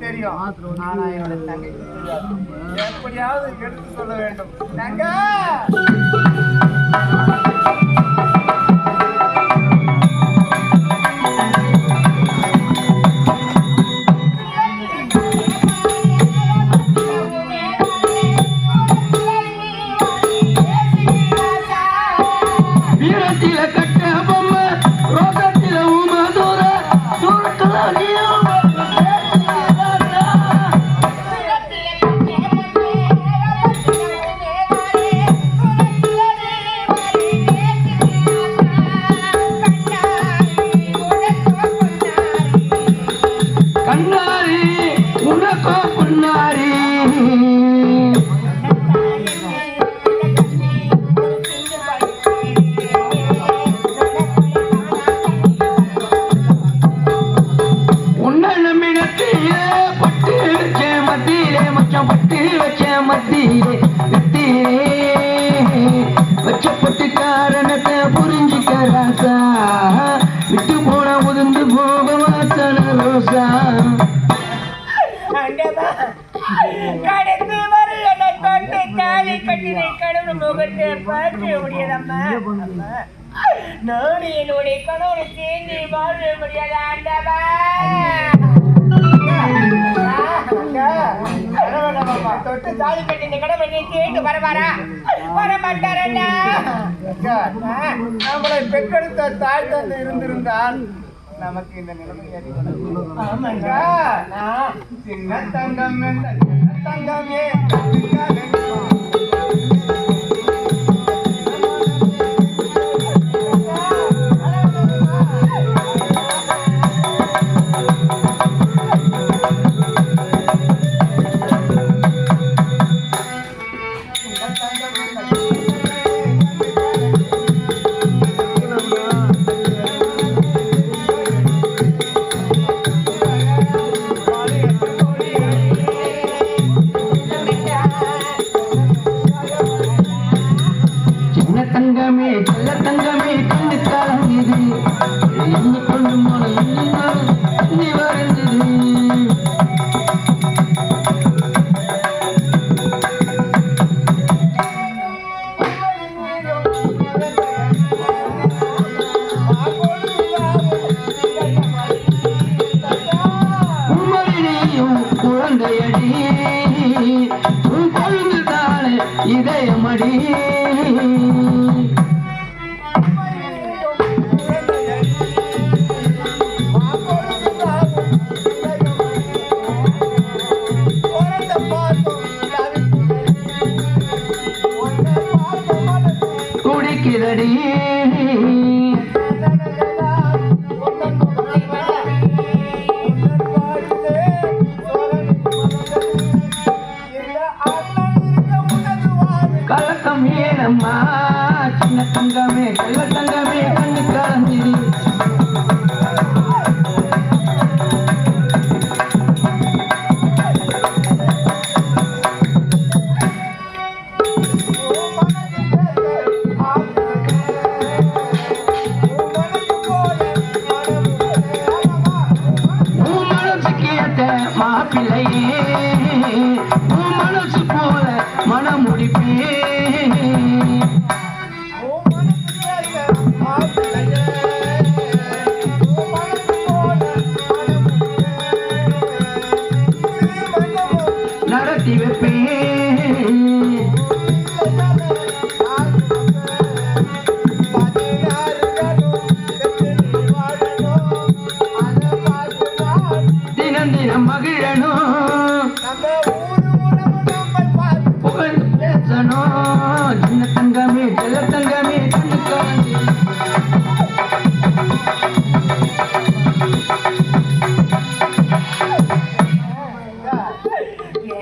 தெரியும். ஆனா என்னோட தங்கை. எப்படியாவது எடுத்து சொல்ல வேண்டும். தங்க! வீரத்தில கட்ட தாலி கட்டினை கடவுள் முகத்தை பார்க்க முடியாதம்மா அம்மா, நான் என்னுடைய கணவனை சேர்ந்து வாழ முடியாத ஆண்டவா. தொட்டு தாலி கட்டின கடவுள் நீ கேட்டு வரவாரா வர. மாட்டாரண்ணா. நம்மளை பெற்றெடுத்த தாய் தந்தை இருந்திருந்தால் நமக்கு இந்த நிலைமை சின்ன தங்கம் என்ற சின்ன தங்கமே தங்கமே தங்கமே கண்டு கலங்குது எண்ணி கொண்டு குழந்தையடி உன் கொழுந்துதானே இதயமடி. துடிக்குதடி கலக்கம் ஏனம்மா?